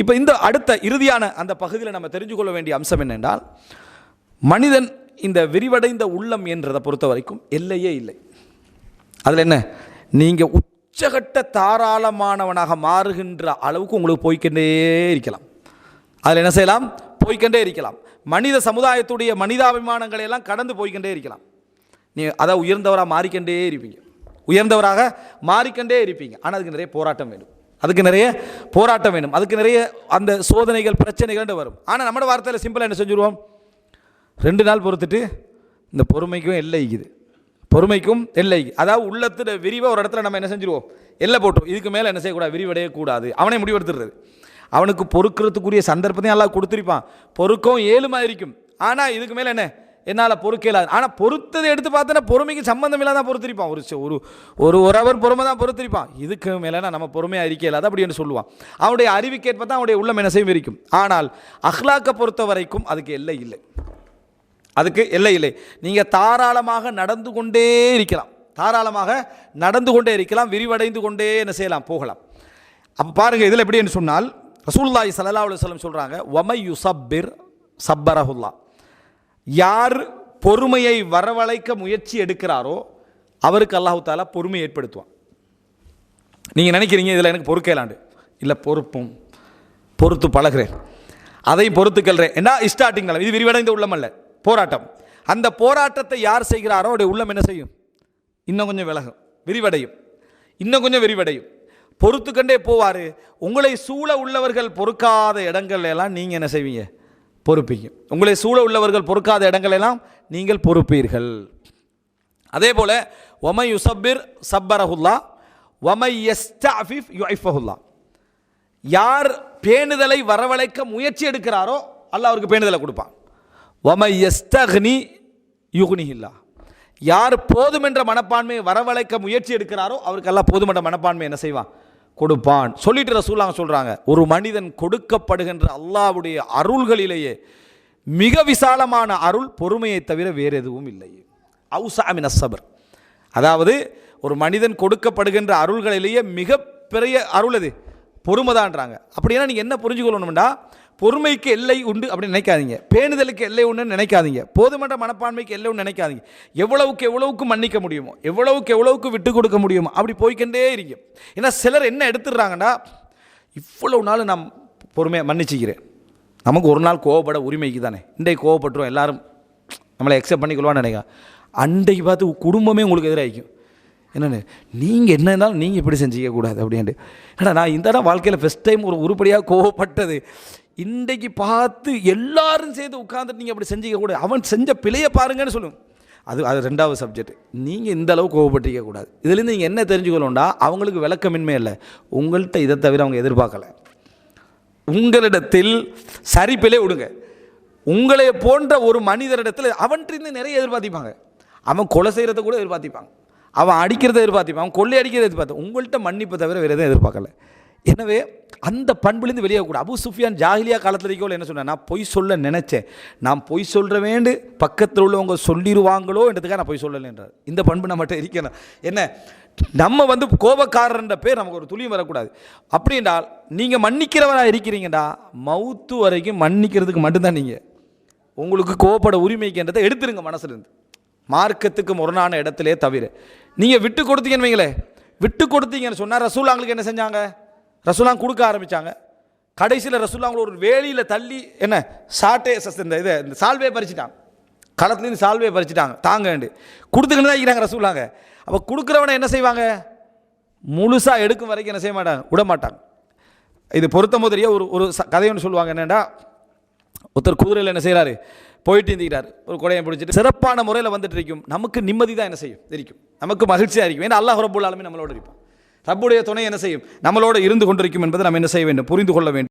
இப்போ இந்த அடுத்த இறுதியான அந்த பகுதியில் நம்ம தெரிஞ்சு கொள்ள வேண்டிய அம்சம் என்னென்றால் மனிதன் இந்த விரிவடைந்த உள்ளம் என்றதை பொறுத்த வரைக்கும் எல்லையே இல்லை. அதில் என்ன? நீங்கள் உச்சகட்ட தாராளமானவனாக மாறுகின்ற அளவுக்கு உங்களுக்கு போய்க்கொண்டே இருக்கலாம். அதில் என்ன செய்யலாம்? போய்க்கொண்டே இருக்கலாம். மனித சமுதாயத்துடைய மனிதாபிமானங்களை எல்லாம் கடந்து போய்க்கொண்டே இருக்கலாம். நீ அதை உயர்ந்தவராக மாறிக்கொண்டே இருப்பீங்க. உயர்ந்தவராக மாறிக்கொண்டே இருப்பீங்க. ஆனால் அதுக்கு நிறைய போராட்டம் வேணும். அதுக்கு நிறைய போராட்டம் வேணும். அதுக்கு நிறைய அந்த சோதனைகள் பிரச்சனைகள் வரும். ஆனால் நம்மளோட வார்த்தையில் சிம்பிளாக என்ன செஞ்சுருவோம்? ரெண்டு நாள் பொறுத்துட்டு இந்த பொறுமைக்கும் எல்லை இருக்குது. பொறுமைக்கும் எல்லை அதாவது உள்ளத்தில் விரிவாக ஒரு இடத்துல நம்ம என்ன செஞ்சுருவோம்? எல்லை போட்டோம் இதுக்கு மேலே என்ன செய்யக்கூடாது? விரிவடைய கூடாது. அவனே முடிவெடுத்துடுறது. அவனுக்கு பொறுக்கிறதுக்குரிய சந்தர்ப்பத்தையும் எல்லாம் கொடுத்துருப்பான். பொறுக்கவும் ஏழுமா இருக்கும் ஆனால் இதுக்கு மேலே என்ன? என்னால் பொறுக்க இல்லாது ஆனால் பொறுத்ததை எடுத்து பார்த்தோன்னா பொறுமைக்கு சம்மந்தம் இல்லாத பொறுத்திருப்பான். ஒரு ஒரு ஒரு ஒரு அவர் பொறுமை தான் பொறுத்திருப்பான். இதுக்கு மேலே நம்ம பொறுமையாக இருக்க இல்லாத அப்படி என்று சொல்லுவான். அவனுடைய அறிவுக்கேற்ப தான் அவனுடைய உள்ளம் என்ன செய்யும் இருக்கும் ஆனால் அஹ்லாக்கை பொறுத்த வரைக்கும் அதுக்கு எல்லை இல்லை. அதுக்கு எல்லை இல்லை. நீங்கள் தாராளமாக நடந்து கொண்டே இருக்கலாம். தாராளமாக நடந்து கொண்டே இருக்கலாம். விரிவடைந்து கொண்டே என்ன செய்யலாம்? போகலாம். அப்போ பாருங்கள் இதில் எப்படின்னு சொன்னால் ரசூல்லாய் சல்லா அலுவலம் சொல்கிறாங்க ஒமை யுசப்பிர் சப்பரஹுல்லா. யார் பொறுமையை வரவழைக்க முயற்சி எடுக்கிறாரோ அவருக்கு அல்லாஹு தாலா பொறுமை ஏற்படுத்துவான். நீங்கள் நினைக்கிறீங்க இதில் எனக்கு பொறுக்கலாண்டு. இல்லை பொறுப்பும். பொறுத்து பழகிறேன். அதையும் பொறுத்துக்கல்றேன் என்ன? ஸ்டார்டிங் இது விரிவடைந்த உள்ளம் அல்ல. போராட்டம். அந்த போராட்டத்தை யார் செய்கிறாரோ அவருடைய உள்ளம் என்ன செய்யும்? இன்னும் கொஞ்சம் விலகும். விரிவடையும். இன்னும் கொஞ்சம் விரிவடையும். பொறுத்துக்கண்டே போவார். உங்களை சூழ உள்ளவர்கள் பொறுக்காத இடங்கள்ல எல்லாம் நீங்கள் என்ன செய்வீங்க? பொறுப்பீங்க. உங்களை சூழ உள்ளவர்கள் பொறுக்காத இடங்களெல்லாம் நீங்கள் பொறுப்பீர்கள். அதே போல் ஒமை யுசப்பிர் சப்பரஹுல்லா ஒமை எஸ்டாஃபிஃப் யுஐஃபஹுல்லா. யார் பேணுதலை வரவழைக்க முயற்சி எடுக்கிறாரோ அல்லாஹ் அவருக்கு பேணுதலை கொடுப்பான். ஒமை எஸ்தக்னி யுகுனிஹில்லா யார் போதுமென்ற மனப்பான்மையை வரவழைக்க முயற்சி எடுக்கிறாரோ அவருக்கு எல்லாம் போதுமென்ற மனப்பான்மை என்ன செய்வான்? கொடுப்பான். சொல்லிட்டு ரசூலாங்க சொல்கிறாங்க ஒரு மனிதன் கொடுக்கப்படுகின்ற அல்லாஹ்வுடைய அருள்களிலேயே மிக விசாலமான அருள் பொறுமையை தவிர வேறு எதுவும் இல்லை. அவுசாமின் அசபர் அதாவது ஒரு மனிதன் கொடுக்கப்படுகின்ற அருள்களிலேயே மிகப்பெரிய அருள் அது பொறுமைதான்றாங்க அப்படின்னா நீங்கள் என்ன புரிஞ்சுக்கொள்ளணும்னா பொறுமைக்கு எல்லை உண்டு அப்படின்னு நினைக்காதீங்க. பேணுதலுக்கு எல்லை உண்டுன்னு நினைக்காதீங்க. போதுமன்ற மனப்பான்மைக்கு எல்லை ஒன்று நினைக்காதீங்க. எவ்வளவுக்கு எவ்வளவுக்கு மன்னிக்க முடியுமோ எவ்வளவுக்கு எவ்வளவுக்கு விட்டு கொடுக்க முடியுமோ அப்படி போய்கிட்டே இருக்கும் ஏன்னா சிலர் என்ன எடுத்துடுறாங்கன்னா இவ்வளவு நாள் நான் பொறுமையாக மன்னிச்சிக்கிறேன். நமக்கு ஒரு நாள் கோவப்பட உரிமைக்கு தானே. இன்றைக்கு கோவப்பட்டுரும் எல்லாரும் நம்மளை எக்ஸப்ட் பண்ணிக்கொள்வான்னு நினைக்கிறேன். அன்றைக்கு பார்த்து குடும்பமே உங்களுக்கு எதிராகிக்கும் என்னென்னு நீங்கள் என்ன இருந்தாலும் நீங்கள் இப்படி செஞ்சிக்க கூடாது அப்படின்ட்டு. ஏன்னா நான் இந்த இடம் வாழ்க்கையில் ஃபஸ்ட் டைம் ஒரு உருப்படியாக கோவப்பட்டது. இன்றைக்கு பார்த்து எல்லாரும் சேர்ந்து உட்காந்துட்டு நீங்கள் அப்படி செஞ்சிக்க கூடாது அவன் செஞ்ச பிழையை பாருங்கன்னு சொல்லுங்க அது அது ரெண்டாவது சப்ஜெக்ட் நீங்கள் இந்த அளவு கோவப்பட்டிருக்க கூடாது. இதுலேருந்து நீங்கள் என்ன தெரிஞ்சுக்கணும்டா அவங்களுக்கு விளக்கமின்மை இல்லை. உங்கள்கிட்ட இதை தவிர அவங்க எதிர்பார்க்கலை. உங்களிடத்தில் சரிப்பிலே விடுங்க. உங்களை போன்ற ஒரு மனிதரிடத்தில் அவன்கிட்ட நிறைய எதிர்பார்த்திப்பாங்க அவன் கொலை செய்கிறத கூட எதிர்பார்த்திப்பாங்க அவன் அடிக்கிறத எதிர்பார்த்திப்பான் அவன் கொள்ளை அடிக்கிறத எதிர்பார்த்தான் உங்கள்கிட்ட மன்னிப்பை தவிர வேறு எதுவும் எதிர்பார்க்கலை. எனவே அந்த பண்புலேருந்து வெளியே கூட. அபு சுஃபியான் ஜாகிலியா காலத்தில் இருக்கோ என்ன சொன்னேன் நான் பொய் சொல்ல நினச்சேன். நான் பொய் சொல்கிற வேண்டு பக்கத்தில் உள்ளவங்க சொல்லிடுவாங்களோ என்றதுக்காக நான் பொய் சொல்லலைன்றார் இந்த பண்பு நம்மகிட்ட இருக்கணும். என்ன? நம்ம வந்து கோபக்காரன்ற பேர் நமக்கு ஒரு துளியும் வரக்கூடாது. அப்படி என்றால் நீங்கள் மன்னிக்கிறவராக இருக்கிறீங்கடா மவுத்து வரைக்கும் மன்னிக்கிறதுக்கு மட்டும்தான் நீங்கள் உங்களுக்கு கோபப்பட உரிமைக்குன்றதை எடுத்துருங்க மனசுலேருந்து. மார்க்கத்துக்கு முரணான இடத்துலே தவிர. நீங்கள் விட்டு கொடுத்தீங்கன்னு வைங்களேன். விட்டு கொடுத்தீங்கன்னு சொன்னால் ரசூலாங்களுக்கு என்ன செஞ்சாங்க? ரசுல்லாம் கொடுக்க ஆரம்பித்தாங்க கடைசியில் ரசூலாங்களை ஒரு வேலியில் தள்ளி என்ன சாட்டே சஸ் இந்த இதை இந்த சால்வே பறிச்சிட்டாங்க. களத்துலேருந்து சால்வே பறிச்சிட்டாங்க தாங்கண்டு. கொடுத்துக்கிட்டு தான் இருக்கிறாங்க ரசூலாங்க அப்போ கொடுக்குறவனை என்ன செய்வாங்க? முழுசாக எடுக்கும் வரைக்கும் என்ன செய்ய மாட்டாங்க விட மாட்டாங்க. இது பொருத்த முதலியே ஒரு ஒரு ச- கதை ஒன்று சொல்லுவாங்க என்னென்னா ஒருத்தர் குதிரையில் என்ன செய்கிறாரு போயிட்டு இருந்திக்கிறார் ஒரு குடையை பிடிச்சிட்டு சிறப்பான முறையில் வந்துட்டு இருக்கும். நமக்கு நிம்மதி தான் என்ன செய்யும்? இருக்கும் நமக்கு மகிழ்ச்சியாக இருக்கும். ஏன்னா அல்லாஹ் ரப்புல் நம்மளோட இருப்போம் ரப்புடைய துணை என்ன செய்யும்? நம்மளோட இருந்து கொண்டிருக்கும் என்பதை நம்ம என்ன செய்ய வேண்டும்? புரிந்து கொள்ள வேண்டும்.